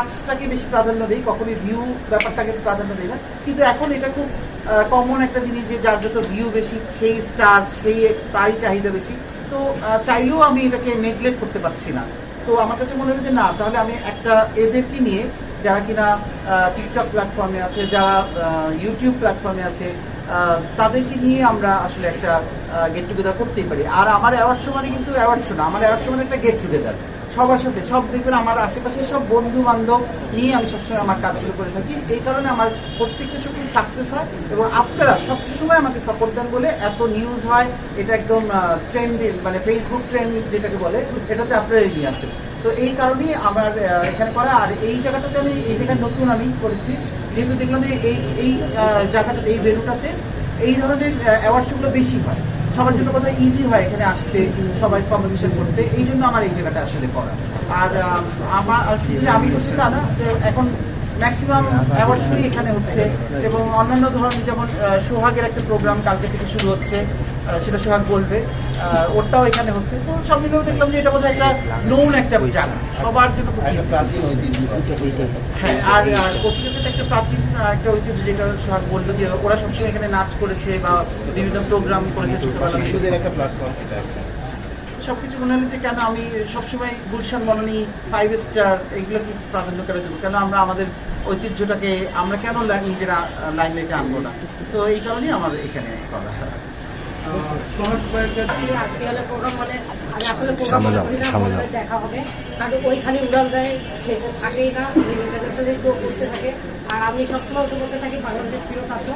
কাজটাকে বেশি প্রাধান্য দিই, কখনই ভিউ ব্যাপারটাকে প্রাধান্য দিই না। কিন্তু এখন এটা খুব কমন একটা জিনিস যে যার যত ভিউ বেশি, সেই স্টার সেই তারই চাহিদা বেশি। তো চাইলেও আমি এটাকে নেগলেক্ট করতে পারছি না। তো আমার কাছে মনে হয় যে না, তাহলে আমি একটা এদেরকে নিয়ে, যারা কিনা টিকটক প্ল্যাটফর্মে আছে, যারা ইউটিউব প্ল্যাটফর্মে আছে তাদেরকে নিয়ে আমরা আসলে একটা গেট টুগেদার করতেই পারি। আর আমার অ্যাওয়ার্ড শো মানে কিন্তু অ্যাওয়ার্ড শো আমার অ্যাওয়ার্ড শো মানে একটা গেট টুগেদার সবার সাথে, সব দেখবেন আমার আশেপাশে সব বন্ধু বান্ধব নিয়ে আমি সবসময় আমার কাজগুলো করে থাকি। এই কারণে আমার প্রত্যেকটা শো খুব সাকসেস হয় এবং আপনারা সবসময় আমাকে সাপোর্ট দেন বলে এত নিউজ হয়, এটা একদম ট্রেন্ডিং মানে ফেসবুক ট্রেন্ড যেটাকে বলে, এটাতে আপনারা নিয়ে আসেন। তো এই কারণেই আমার এখানে করা। আর এই জায়গাটাতে আমি, এই জায়গায় নতুন আমি করেছি, যেহেতু দেখলাম এই এই জায়গাটাতে, এই ভেনুটাতে এই ধরনের অ্যাওয়ার্ড শোগুলো বেশি হয়। সবার জন্য কথা ইজি হয় এখানে আসতে, সবাই কমিউনিকেশন করতে। এই জন্য আমার এই জায়গাটা আসলে করা। আর আমার আমি হচ্ছে না এখন ম্যাক্সিমাম অ্যাওয়ার্ড শোই এখানে হচ্ছে এবং অন্যান্য ধরনের যেমন সোহাগের একটা প্রোগ্রাম কালকে থেকে শুরু হচ্ছে সেটা সোহাগ বলবে। আহ, ওরটাও এখানে হচ্ছে। সব মিলেও দেখলাম যে এটা বোধহয় একটা নোন একটা জায়গা। সবার জন্য। হ্যাঁ আর কচিকাতে একটা প্রাচীন একটা ঐতিহ্য যেটা সোহাগ বলল যে ওরা সবসময় এখানে নাচ করেছে বা বিভিন্ন প্রোগ্রাম করেছে শিশুদের একটা প্ল্যাটফর্ম সবকিছু মনে হলো কেন আমি সবসময় গুলশান বনানি ফাইভ স্টার এগুলো কি প্রাধান্য করে দেবো? কেন আমরা আমাদের ঐতিহ্যটাকে আমরা কেন নিজেরা লাইনলাইটে আনব না? তো এই কারণেই আমার এখানে করা যাও। দেখা হবে। কারণ ওইখানে উড়াল দেয় শেষে থাকেই না ইন্টারন্যাশনালি শো করতে থাকে। আর আমি সবসময় বলতে থাকি বাংলাদেশ ফেরত আসো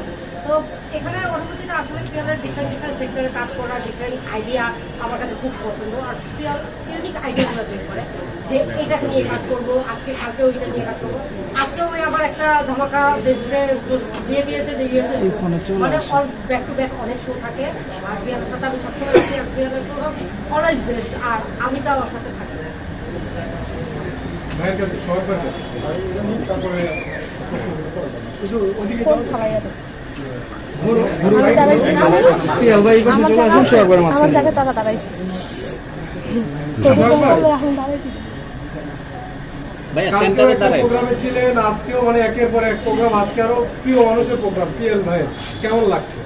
তো এখানে অনুভূতিটা আসলে পিয়ালের ডিফারেন্ট ডিফারেন্ট সেক্টরে কাজ করা ডিফারেন্ট আইডিয়া আমার কাছে খুব পছন্দ। আর পিয়াল ইউনিক আইডিয়াগুলো বের করে যে এটা নিয়ে কাজ করব আজকে কালকে ওইটা নিয়ে কাজ করব। আজকেও আমি আবার একটা ধামাকা ফেসবুকে দিয়ে দিয়েছে যে ইউএসএ মানে অল ব্যাক টু ব্যাক অনেক শো থাকে। আর পিয়ালের সাথে আমি সবসময় আছি আর প্রোগ্রাম অলওয়েজ বেস্ট আর আমি তাও ওর সাথে থাকি ভাইয়ের কাছে সবার কাছে তারপরে দেবো ছিলেন আজকেও মানে একের পর এক প্রোগ্রাম আজকে আরও প্রিয় মানুষের প্রোগ্রাম ভাই কেমন লাগছে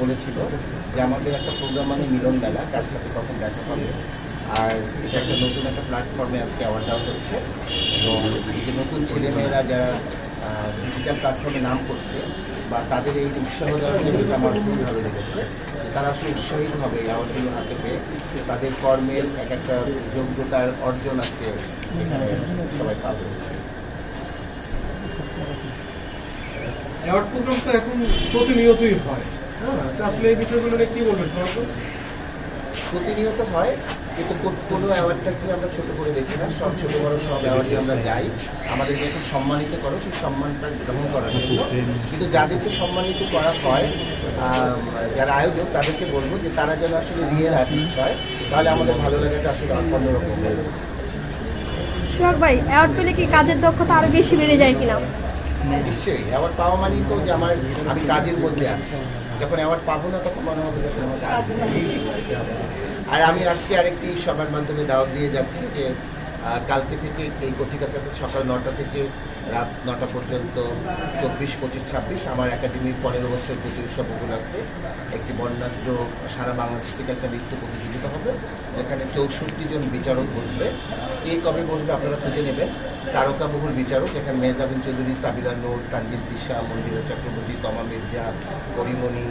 বলেছিল যে আমাদের একটা প্রোগ্রাম মানে মিলন বেলা তার সাথে কখন দেখা হবে আর এটা একটা নতুন একটা প্ল্যাটফর্মে আজকে অ্যাওয়ার্ড দেওয়া হচ্ছে। এবং যে নতুন ছেলেমেয়েরা যারা ডিজিটাল প্ল্যাটফর্মে নাম করছে বা তাদের এই উৎসাহ দেওয়ার জন্য এটা আমার খুবই ভালো লেগেছে। তারা আসলে উৎসাহিত হবে এই অ্যাওয়ার্ডগুলো হাতে পেয়ে তাদের কর্মের এক একটা যোগ্যতার অর্জন আজকে এখানে সবাই পাবে। অ্যাওয়ার্ড প্রোগ্রাম তো এখন প্রতিনিয়তই হয়। হ্যাঁ আসলে এই বিষয়গুলো নিয়ে কি বলবেন প্রতিনিয়ত হয়। কিন্তু কোনো অ্যাওয়ার্ডটাকে আমরা ছোট করে দেখি না সব ছোট বড় সব অ্যাওয়ার্ডে আমরা যাই। আমাদের যখন সম্মানিত করো সেই সম্মানটা গ্রহণ করার জন্য। কিন্তু যাদেরকে সম্মানিত করা হয় যারা আয়োজক তাদেরকে বলব যে তারা যেন আসলে রিয়েল আর্টিস্ট হয় তাহলে আমাদের ভালো লাগাটা আসলে অন্যরকম হয়ে। সোহাগ ভাই অ্যাওয়ার্ড পেলে কি কাজের দক্ষতা আরও বেশি বেড়ে যায় কিনা? নিশ্চয়ই অ্যাওয়ার্ড পাওয়া মানেই তো যে আমার আমি কাজের মধ্যে আছি। যখন অ্যাওয়ার্ড পাবো না তখন মনে হবে যে আমার কাজ। আর আমি আজকে আরেকটি সবার মাধ্যমে দাওয়াত দিয়ে যাচ্ছি যে কালকে থেকে এই কচিকাচাতে সকাল নটা থেকে রাত নটা পর্যন্ত চব্বিশ, পঁচিশ, ছাব্বিশ আমার একাডেমির পনেরো বছর প্রতি উৎসব উপলক্ষে একটি বর্ণাঢ্য সারা বাংলাদেশ থেকে একটা নৃত্য প্রতিযোগিতা হবে, যেখানে চৌষট্টি জন বিচারক বসবে। কে কবে বসবে আপনারা খুঁজে নেবেন। তারকাবহুল বিচারক, এখানে মেজাবিন চৌধুরী, সাবিরা নূর তানজিদ দিশা মন্দিরা চক্রবর্তী, তমা মির্জা, পরিমণি